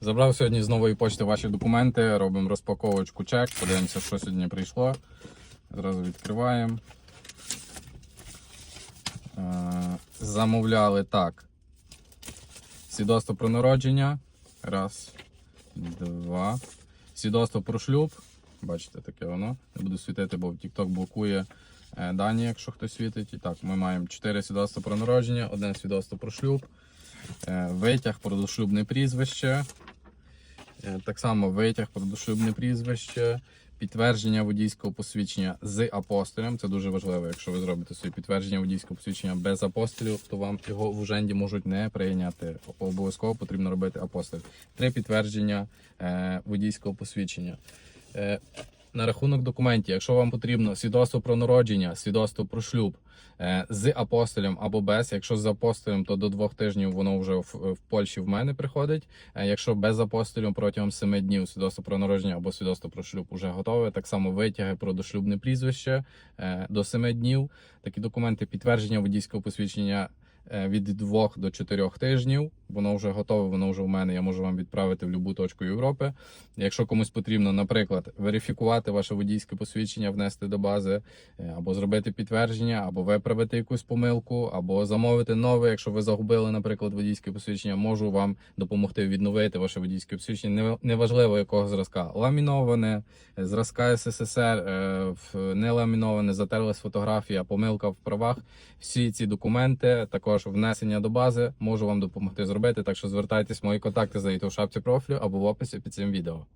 Забрав сьогодні з нової почти ваші документи, робимо розпаковочку чек, подивимося, що сьогодні прийшло. Зразу відкриваємо. Е, Замовляли так. Свідоцтво про народження. Раз, два. Свідоцтво про шлюб. Бачите, таке воно. Не буду світити, бо TikTok блокує е, дані, якщо хтось світить. І так, ми маємо 4 свідоцтва про народження, одне свідоцтво про шлюб, е, витяг про дошлюбне прізвище. Е, Так само витяг про дошлюбне прізвище, підтвердження водійського посвідчення з апостолем. Це дуже важливо. Якщо ви зробите собі підтвердження водійського посвідчення без апостолів, то вам його в уженді можуть не прийняти. Обов'язково потрібно робити апостоль. Три підтвердження е, водійського посвідчення. На рахунок документів, якщо вам потрібно свідоцтво про народження, свідоцтво про шлюб е, з апостолем або без. Якщо з апостолем, то до двох тижнів воно вже в, Польщі в мене приходить. Е, Якщо без апостолів протягом семи днів свідоцтво про народження або свідоцтво про шлюб вже готове. Так само витяги про дошлюбне прізвище е, до семи днів. Такі документи підтвердження водійського посвідчення. Від двох до чотирьох тижнів воно вже готове, воно вже в мене. Я можу вам відправити в будь-яку точку Європи. Якщо комусь потрібно, наприклад, верифікувати ваше водійське посвідчення, внести до бази, е, або зробити підтвердження, або виправити якусь помилку, або замовити нове. Якщо ви загубили, наприклад, водійське посвідчення, можу вам допомогти відновити ваше водійське посвідчення. Неважливо якого зразка. Ламіноване, е, зразка СССР, е, не ламіноване, затерлась фотографія, помилка в правах. Всі ці документи, також внесення до бази, можу вам допомогти зробити. Так що звертайтесь, мої контакти знайдете у шапці профілю або в описі під цим відео.